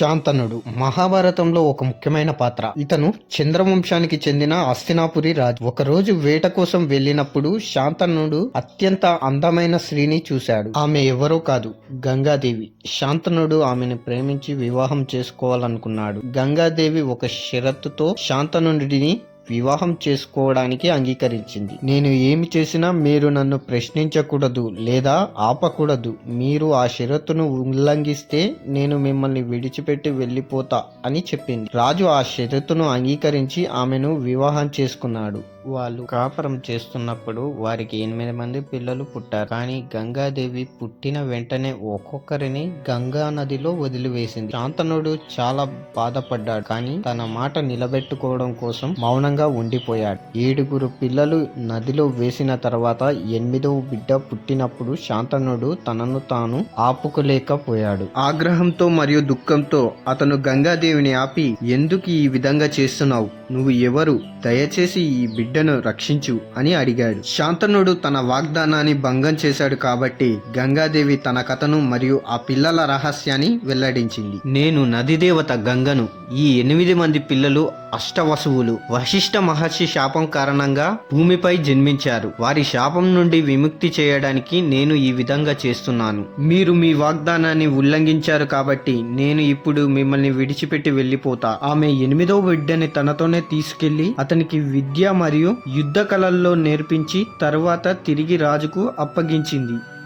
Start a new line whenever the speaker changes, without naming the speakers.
శాంతనుడు. మహాభారతంలో ఒక ముఖ్యమైన పాత్ర. ఇతను చంద్రవంశానికి చెందిన హస్తినాపురి రాజు. ఒకరోజు వేట కోసం వెళ్ళినప్పుడు శాంతనుడు అత్యంత అందమైన స్త్రీని చూశాడు. ఆమె ఎవరో కాదు గంగాదేవి. శాంతనుడు ఆమెను ప్రేమించి వివాహం చేసుకోవాలనుకున్నాడు. గంగాదేవి ఒక షరతుతో శాంతనుడిని వివాహం చేసుకోవడానికి అంగీకరించింది. నేను ఏమి చేసినా మీరు నన్ను ప్రశ్నించకూడదు లేదా ఆపకూడదు. మీరు ఆ షరతును ఉల్లంఘిస్తే నేను మిమ్మల్ని విడిచిపెట్టి వెళ్ళిపోతా అని చెప్పింది. రాజు ఆ షరతును అంగీకరించి ఆమెను వివాహం చేసుకున్నాడు. వాళ్ళు కాపురం చేస్తున్నప్పుడు వారికి ఎనిమిది మంది పిల్లలు పుట్టారు. కానీ గంగాదేవి పుట్టిన వెంటనే ఒక్కొక్కరిని గంగా నదిలో వదిలివేసింది. శాంతనుడు చాలా బాధపడ్డాడు కానీ తన మాట నిలబెట్టుకోవడం కోసం మౌనంగా ఉండిపోయాడు. ఏడుగురు పిల్లలు నదిలో వేసిన తర్వాత ఎనిమిదవ బిడ్డ పుట్టినప్పుడు శాంతనుడు తనను తాను ఆపుకోలేకపోయాడు. ఆగ్రహంతో మరియు దుఃఖంతో అతను గంగాదేవిని ఆపి ఎందుకు ఈ విధంగా చేస్తున్నావు? నువ్వు ఎవరు? దయచేసి ఈ బిడ్డను రక్షించు అని అడిగాడు. శాంతనుడు తన వాగ్దానాన్ని భంగం చేశాడు కాబట్టి గంగాదేవి తన కథను మరియు ఆ పిల్లల రహస్యాన్ని వెల్లడించింది. నేను నదిదేవత గంగను ఈ ఎనిమిది మంది పిల్లలు అష్టవసువులు. వశిష్ఠ మహర్షి శాపం కారణంగా భూమిపై జన్మించారు. వారి శాపం నుండి విముక్తి చేయడానికి నేను ఈ విధంగా చేస్తున్నాను. మీరు మీ వాగ్దానాన్ని ఉల్లంఘించారు కాబట్టి నేను ఇప్పుడు మిమ్మల్ని విడిచిపెట్టి వెళ్ళిపోతా. ఆమె ఎనిమిదో బిడ్డని తనతోనే తీసుకెళ్ళి అతనికి విద్య మరియు యుద్ధ కళల్లో నేర్పించి తరువాత తిరిగి రాజుకు అప్పగించింది.